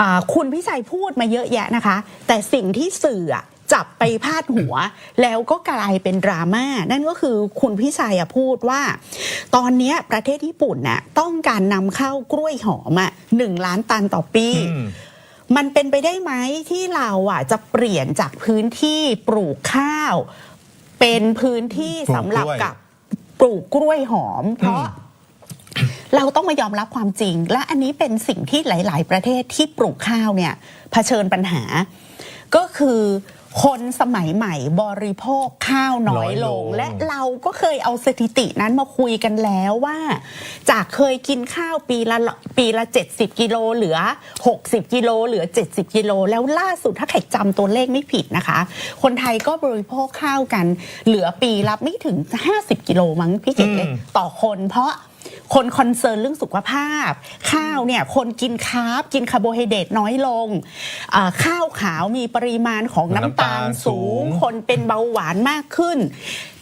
อ่าคุณพิชัยพูดมาเยอะแยะนะคะ แต่สิ่งที่สื่ออะจับไปพาดหัว แล้วก็กลายเป็นดราม่านั่นก็คือคุณพิชัยอะพูดว่า ตอนเนี้ยประเทศญี่ปุ่นน่ะต้องการนำเข้ากล้วยหอมอะหนึ่งล้านตันต่อปีอืมมันเป็นไปได้ไหมที่เราอะจะเปลี่ยนจากพื้นที่ปลูกข้าว เป็นพื้นที่ปลูกสำหรับกล้วยกับปลูกกล้วยหอม เพราะ เราต้องมายอมรับความจริง และอันนี้เป็นสิ่งที่หลาย ๆ ประเทศที่ปลูกข้าวเนี่ยเผชิญปัญหา ก็คือคนสมัยใหม่บริโภคข้าวน้อยลง และเราก็เคยเอาสถิตินั้นมาคุยกันแล้วว่า จากเคยกินข้าวปีละปีละ 70 กิโลเหลือ 60 กิโลเหลือ 70 กิโล แล้วล่าสุดถ้าใครจำตัวเลขไม่ผิดนะคะ คนไทยก็บริโภคข้าวกันเหลือปีละไม่ถึง 50 กิโลมั้งพี่เก๋อืมต่อคนเพราะ คนคอนเซิร์นเรื่องสุขภาพ ข้าวเนี่ยคนกินคาร์บกินคาร์โบไฮเดรตน้อยลงอ่าข้าวขาวมีปริมาณของน้ำตาลน้ำตาลสูสูงงคนเป็นเบาหวานมากขึ้น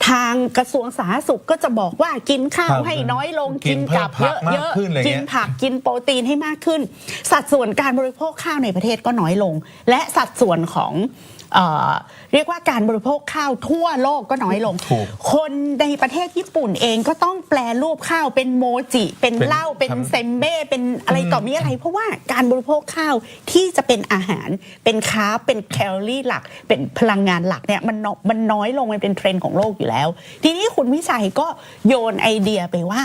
ทางกระทรวงสาธารณสุขก็จะบอกว่ากินข้าวให้น้อยลงกิกินนกับเพิ่มผักเยอะมากขึ้นอะไรๆกินเงี้ยผักกินโปรตีนให้มากขึ้น สัดส่วนการบริโภคข้าวในประเทศก็น้อยลง และสัดส่วนของเอ่อเรียกว่าการบริโภคข้าวทั่วโลกก็น้อยลงถูกคนในประเทศญี่ปุ่นเองก็ต้องแปลรูปข้าวเป็นโมจิ เป็นเป็นเหล้าเป็นทำเซมเบ้เป็นอะไรต่อมีอะไร เพราะว่าการบริโภคข้าวที่จะเป็นอาหารเป็นคาร์บเป็นแคลอรี่หลัก เป็นพลังงานหลักเนี่ยมันน้อยมันน้อยลงมันเป็นเทรนด์ของโลกอยู่แล้ว ทีนี้คุณวิชัยก็โยนไอเดียไปว่า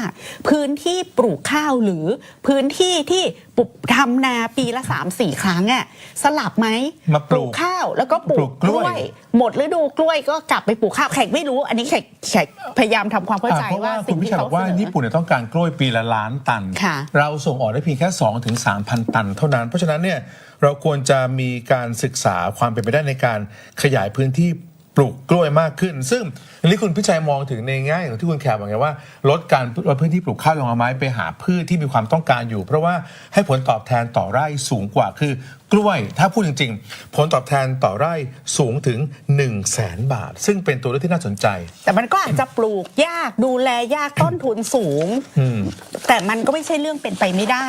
พื้นที่ปลูกข้าวหรือพื้นที่ที่ปลูกทำนาปีละ3ามสี่ครั้งอะสลับไหมมาปลูกข้าวแล้วก็ปลูปลูกกกกล้ล้ววยยหมดฤดูกล้วยก็กลับไปปลูกข้าวแขกไม่รู้ อันนี้แขกแขกพยายามทำความเข้าใจอะเพราะว่าว่าคุสิ่ณงพิที่ชัยบเขาอกว่าเสนอญี่ปุ่นเนี่ยต้องการกล้วยปีละล้านตันค่ะเราส่งออกได้เพียงแค่2ถึง3,000ตัน เท่านั้น เพราะฉะนั้นเนี่ยเราควรจะมีการศึกษาความเป็นไปได้ในการขยายพื้นที่ ปลูกกล้วยมากขึ้น ซึ่งอันนี้คุณพิชัยมองถึงในแง่อย่างที่คุณแขกบอกไงว่า ลดการลดพื้นที่ปลูกข้าวลงมาไม้ไปหาพืชที่มีความต้องการอยู่ เพราะว่าให้ผลตอบแทนต่อไร่สูงกว่าคือกล้วย ถ้าพูดจริง ๆ ผลตอบแทนต่อไร่สูงถึง 1 0 0 0 0แสนบาท ซึ่งเป็นตัวเลือกที่น่าสนใจ แต่มันก็อาจจะปลูกยากดูแลยากต้นทุนสูงอืมแต่มันก็ไม่ใช่เรื่องเป็นไปไม่ได้